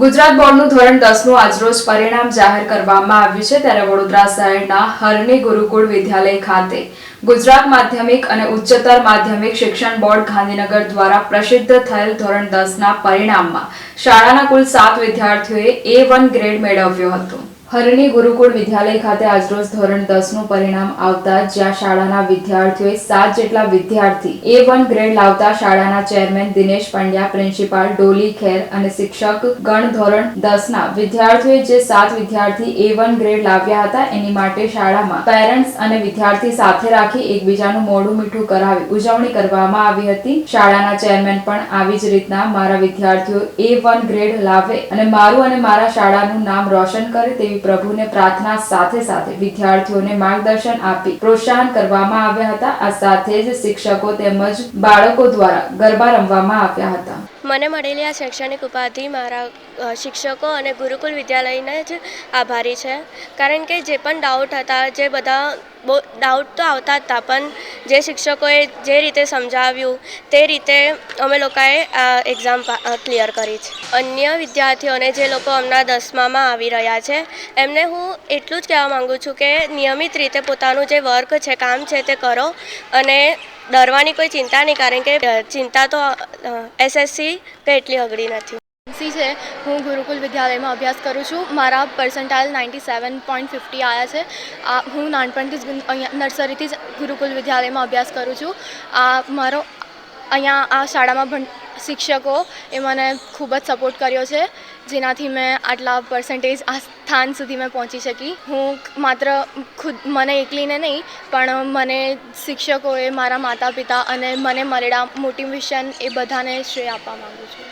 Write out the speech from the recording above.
ગુજરાત બોર્ડનું ધોરણ દસનું આજરોજ પરિણામ જાહેર કરવામાં આવ્યું છે ત્યારે વડોદરા શહેરના હરની ગુરુકુળ વિદ્યાલય ખાતે ગુજરાત માધ્યમિક અને ઉચ્ચતર માધ્યમિક શિક્ષણ બોર્ડ ગાંધીનગર દ્વારા પ્રસિદ્ધ થયેલ ધોરણ દસના પરિણામમાં શાળાના કુલ સાત વિદ્યાર્થીઓએ એ વન ગ્રેડ મેળવ્યો હતો. હરણી ગુરુકુળ વિદ્યાલય ખાતે આજરોજ ધોરણ દસનું પરિણામ આવતા જ્યાં શાળાના વિદ્યાર્થીઓએ સાત જેટલા વિદ્યાર્થી એ વન ગ્રેડ લાવતા શાળાના ચેરમેન દિનેશ પંડ્યા, પ્રિન્સિપાલ ડોલી ખેર અને શિક્ષક ગણ ધોરણ દસના વિદ્યાર્થીઓએ જે સાત વિદ્યાર્થી એ વન ગ્રેડ લાવ્યા હતા, એની માટે શાળામાં પેરેન્ટ્સ અને વિદ્યાર્થી સાથે રાખી એકબીજાનું મોઢું મીઠું કરાવી ઉજવણી કરવામાં આવી હતી. શાળાના ચેરમેન પણ આવી જ રીતના મારા વિદ્યાર્થીઓ એ વન ગ્રેડ લાવે અને મારું અને મારા શાળાનું નામ રોશન કરે તેવી પ્રભુને પ્રાર્થના સાથે સાથે વિદ્યાર્થીઓને માર્ગદર્શન આપી પ્રોત્સાહન કરવામાં આવ્યા હતા. આ સાથે જ શિક્ષકો તેમજ બાળકો દ્વારા ગરબા રમવામાં આવ્યા હતા. મને મળેલી આ શૈક્ષણિક ઉપાધિ મારા શિક્ષકો અને ગુરુકુલ વિદ્યાલયને જ આભારી છે. કારણ કે જે પણ ડાઉટ હતા, જે બધા બહુ ડાઉટ તો આવતા જ હતા પણ જે શિક્ષકોએ જે રીતે સમજાવ્યું, તે રીતે અમે લોકોએ આ એક્ઝામ ક્લિયર કરી છે. અન્ય વિદ્યાર્થીઓને જે લોકો હમણાં દસમામાં આવી રહ્યા છે, એમને હું એટલું જ કહેવા માગું છું કે નિયમિત રીતે પોતાનું જે વર્ક છે, કામ છે તે કરો અને ડરવાની કોઈ ચિંતા નહીં, કારણ કે ચિંતા તો એસએસસી કે એટલી અઘરી નથી. સી છે, હું ગુરુકુલ વિદ્યાલયમાં અભ્યાસ કરું છું. મારા percentile ninety seven point fifty આવ્યા છે. આ, હું નાનપણથી જ નર્સરીથી જ ગુરુકુલ વિદ્યાલયમાં અભ્યાસ કરું છું. આ, મારો, અહીંયા આ શાળામાં ભણ શિક્ષકો એ મને ખૂબ જ સપોર્ટ કર્યો છે, જેનાથી મેં આટલા પર્સન્ટેજ આ સ્થાન સુધી મેં પહોંચી શકી. હું માત્ર ખુદ, મને એકલીને નહીં, પણ મને શિક્ષકોએ મારા માતા પિતા અને મને મળેલા મોટિવેશન એ બધાને શ્રેય આપવા માગું છું.